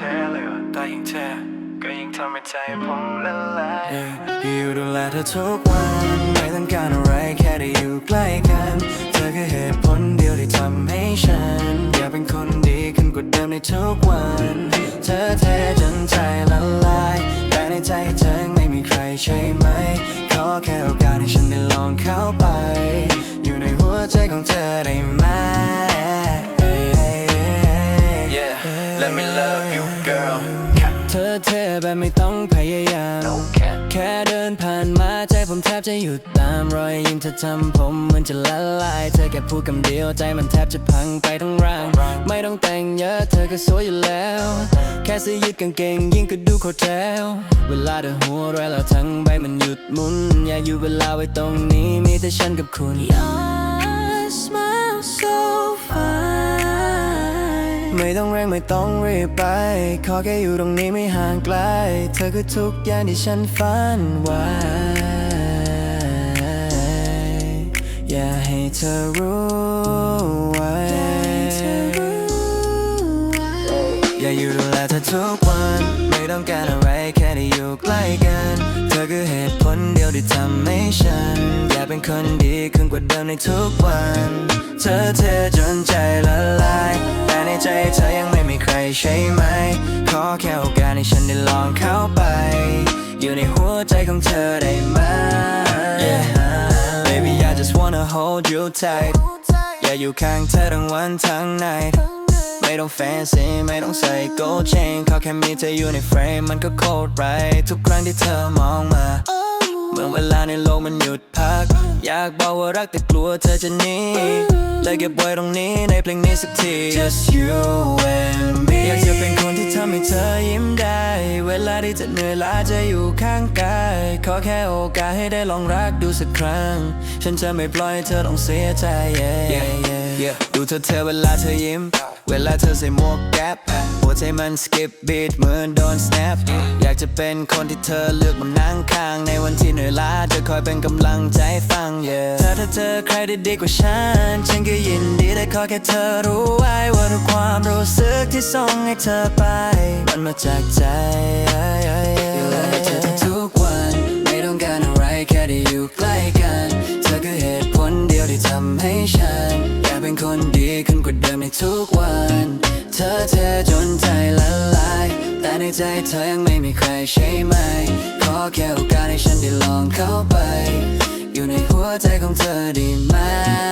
เธอเลยว่าแต่ยิ่งเธอก็ยิ่งทำให้ใจผมละลายอยู่ดูแลเธอทุกวันไม่ต้องการอะไรแค่ได้อยู่ใกล้กัน เธอคือเหตุผลเดียวที่ทำให้ฉันอยากเป็นคนดีขึ้นกว่าเดิมในทุกวัน เธอเทจนใจละลายแต่ในใจเธอไม่มีใครใช่ไหมขอแค่โอกาสให้ฉันได้ลองเข้าไป อยู่ในหัวใจของเธอได้ไหม แบบไม่ต้องพยายาม No cap แค่เดินผ่านมาใจผมแทบจะหยุดตามรอยยิ้มเธอทำผมเหมันจะละลาย เธอแค่พูดคำเดียวใจมันแทบจะพังไปทั้งร่าง ไม่ต้องแต่งเยอะเธอก็สวยอยู่แล้ว แค่เสื้อยืดกางเกงยิ่งก็ดูโคตรแจ๋วเวลาเธอหัวเร้อยแล้วทั้งใบมันหยุดหมุน อยากอยู่เวลาไว้ตรงนี้มีแต่ฉันกับคุณ Your smile ไม่ต้องเร่งไม่ต้องรีบไป ขอแค่อยู่ตรงนี้ไม่ห่างไกล เธอคือทุกอย่างที่ฉันฝันไว้อย่าให้เธอรู้ไว้อย่าอยู่ดูแลเธอทุกวัน ไม่ต้องการอะไรแค่ได้อยู่ใกล้กัน เธอคือเหตุผลเดียวที่ทำให้ฉัน อยากเป็นคนดีขึ้นกว่าเดิมในทุกวัน เธอเทจนใจละลาย ในใจเธอยังไม่มีใครใช่ไหม ขอแค่โอกาสให้ฉันได้ลองเข้าไป อยู่ในหัวใจของเธอได้ไหม Yeah. Baby I just wanna hold you tight อย่าอยู่ข้างเธอทั้งวันทั้ง night ไม่ต้องแฟนซีไม่ต้องใส่ gold chain ขอแค่มีเธออยู่ในเฟรมมันก็โคตรไรทุกครั้งที่เธอมองมา เมื่อเวลาในโลกมันหยุดพัก อยากบอกว่ารักแต่กลัวเธอจะหนีเลยเก็บไว้ตรงนี้ในเพลงนี้สักที Just you and me อยากจะเป็นคนที่ทำให้เธอยิ้มได้ เวลาที่เธอเหนื่อยล้าจะอยู่ข้างกาย ขอแค่โอกาสให้ได้ลองรักดูสักครั้ง ฉันจะไม่ปล่อยให้เธอต้องเสียใจ yeah, yeah, yeah. ดูเธอเธอเวลาเธอยิ้ม เวลาเธอใส่หมวกแก๊ปหัวใจมันสกิปบีทเหมือนโดน snap อยากจะเป็นคนที่เธอเลือกมานั่งข้าง ในวันที่เหนื่อยล้าจะคอยเป็นกำลังใจให้ฟัง yeah ถ้าเธอเจอใครได้ดีกว่าฉัน ฉันก็ยินดีได้ขอแค่เธอรู้ไว้ว่าทุกความรู้สึกที่ส่งให้เธอไป มันมาจากใจอยู่ให้เธอทุกวัน ไม่ต้องการอะไรแค่ได้อยู่ใกล้กัน เธอคือเหตุผลเดียวที่ทำให้ฉัน คนดีขึ้นกว่าเดิมในทุกวัน เธอเธอจนใจละลาย แต่ในใจเธอยังไม่มีใครใช่ไหม ขอแค่โอกาสให้ฉันได้ลองเข้าไป อยู่ในหัวใจของเธอได้ไหม